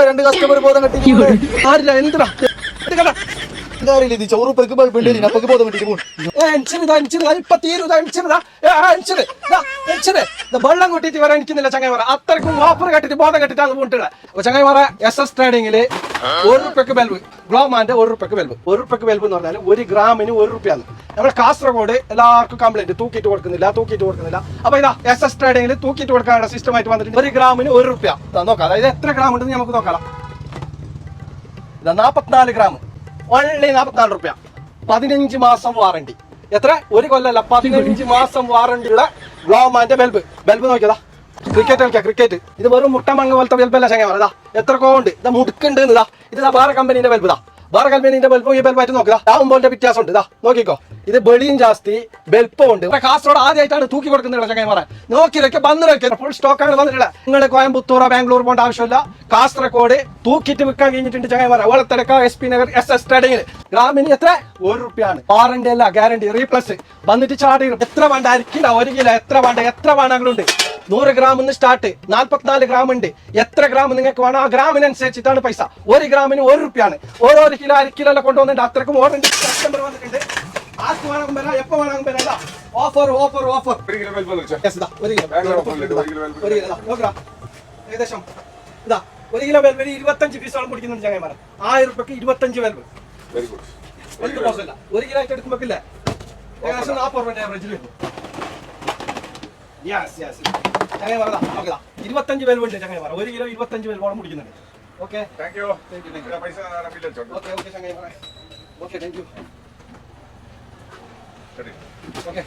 രണ്ട് കസ്റ്റമർ ബോധം കെട്ടി ആരില്ല എന്തിനാ? ഇത് കണ്ട. ഇതാരില്ല ഇത് ചോറ് പെക്കുമ്പോൾ ബൾബിണ്ട് അപ്പൊക്ക് ബോധം കെട്ടിട്ട് എണിച്ചത് വെള്ളം കൂട്ടിട്ട് വരാൻ എനിക്കുന്നില്ല ചങ്ങായിമാറ അത്രക്കും ഓഫർ കെട്ടിട്ട് ബോധം കെട്ടിട്ടാണ് പോയിട്ടുള്ളത് അപ്പൊ ചങ്ങായിമാറ എസ് എസ് ട്രേഡിംഗിൽ ഒരു റുപ്യക്ക് ബൽബ് ഗ്ലോമാന്റെ ഒരു റുപ്യക്ക് ബൽബ്. ഒരു റുപ്യക്ക് ബൽബ് എന്ന് പറഞ്ഞാൽ ഒരു ഗ്രാമിന് ഒരു റുപ്യാണ് നമ്മുടെ കാസർഗോഡ് എല്ലാവർക്കും കംപ്ലൈന്റ് തൂക്കിയിട്ട് കൊടുക്കുന്നില്ല തൂക്കിയിട്ട് കൊടുക്കുന്നില്ല. അപ്പൊ ഇതാ എസ് എസ് ട്രേഡിംഗിൽ തൂക്കിയിട്ട് കൊടുക്കാനുള്ള സിസ്റ്റമായിട്ട് വന്നിട്ടുണ്ട്. ഒരു ഗ്രാമിന് ഒരു റുപ്യ. നോക്കാം. അതായത് എത്ര ഗ്രാം ഉണ്ടെന്ന് നമുക്ക് നോക്കാം. ഇതാ നാപ്പത്തിനാല് ഗ്രാം ഓൺലി നാപ്പത്തിനാല് റുപ്യ. പതിനഞ്ച് മാസം വാറണ്ടി എത്ര? ഒരു കൊല്ലല്ല പതിനഞ്ച് മാസം വാറണ്ടിയുള്ള ഗ്ലോമാന്റെ ബൽബ്. ബൽബ് നോക്കിയതാ ക്രിക്കറ്റ് കളിക്കാം ക്രിക്കറ്റ് ഇത് വെറും മുട്ടമങ്ങ പോലത്തെ ബൽബല്ല ചങ്ങ എത്ര കോണ്ട് ഇതാ മുടുക്കുണ്ട് ഇതാ. ഇത് വേറെ കമ്പനീന്റെ ബൽബ് ഇതാ. വേറെ കമ്പനീന്റെ ബൽബ് ഈ ബെൽപ്പായിട്ട് നോക്കുക ടാവുമ്പോന്റെ വ്യത്യാസം ഉണ്ട് ഇതാ നോക്കിക്കോ. ഇത് ബെളിയും ജാസ്തി ബെൽപ്പം ഉണ്ട്. കാസർഗോഡ് ആദ്യമായിട്ടാണ് തൂക്കി കൊടുക്കുന്നത് ചങ്ങന്മാരെ നോക്കിയൊക്കെ വന്നിരൊക്കെ ഫുൾ സ്റ്റോക്ക് ആണ് വന്നിട്ടുള്ളത്. നിങ്ങൾ കോയമ്പത്തൂറോ ബാംഗ്ലൂർ പോകേണ്ട ആവശ്യമില്ല. കാസർഗോഡ് തൂക്കിട്ട് വിൽക്കാൻ കഴിഞ്ഞിട്ടുണ്ട് ചങ്ങന്മാരെ വളത്തടക്ക S P Nagar S S ട്രേഡിംഗിൽ ഗ്രാമിന് എത്ര? ഒരു റുപ്യാണ്. വാറണ്ടി അല്ല ഗ്യാരണ്ടി റീപ്ലസ് വന്നിട്ട് ചാടി എത്ര വേണ്ട? അരിക്കില്ല ഒരു കിലോ. എത്ര വേണ്ട? എത്ര വേണമെങ്കിലുണ്ട് നൂറ് ഗ്രാം നിന്ന് സ്റ്റാർട്ട് നാല്പത്തിനാല് ഗ്രാം ഉണ്ട്. എത്ര ഗ്രാം നിങ്ങൾക്ക് വേണം? ആ ഗ്രാമിനനുസരിച്ചിട്ടാണ് പൈസ. ഒരു ഗ്രാമിന് ഒരു റുപ്യാണ്. ഓരോ കിലോ അര കിലോ എല്ലാം കൊണ്ടുവന്നിട്ട് അത്രക്കും ഓർഡർ കസ്റ്റമർ വന്നിട്ടുണ്ട്. ആർക്ക് വേണമെങ്കിൽ വരാം എപ്പോ വേണമെങ്കിൽ വരാം ഓഫർ ഓഫർ ഓഫർ ഒരു കിലോ ഒരു. ഏകദേശം ഇതാ. ഒരു കിലോ വെൽവെരി ഇരുപത്തഞ്ച് പീസോളം കുടിക്കുന്നുണ്ട് ചങ്ങന്മാരെ ആയിരം റുപ്യക്ക് ഇരുപത്തഞ്ച് വെൽവ് വെരി ഗുഡ് ഒരു കിലോ ആയിട്ട് എടുക്കുമ്പോക്കില്ലേ ഏകദേശം നാൽപ്പത് രൂപ ആവറേജിൽ വരും. യെസ് യെസ് ചങ്ങനെ പറ നോക്കതാ ഇരുപത്തഞ്ച് വെൽവ് ഉണ്ട് ചങ്ങനെ പറ. ഒരു കിലോ ഇരുപത്തഞ്ച് വെൽവോളം കുടിക്കുന്നുണ്ട്. ഓക്കെ? താങ്ക് യു പൈസ ഓക്കെ ഓക്കെ ചങ്ങനെ പറ. Okay thank you okay.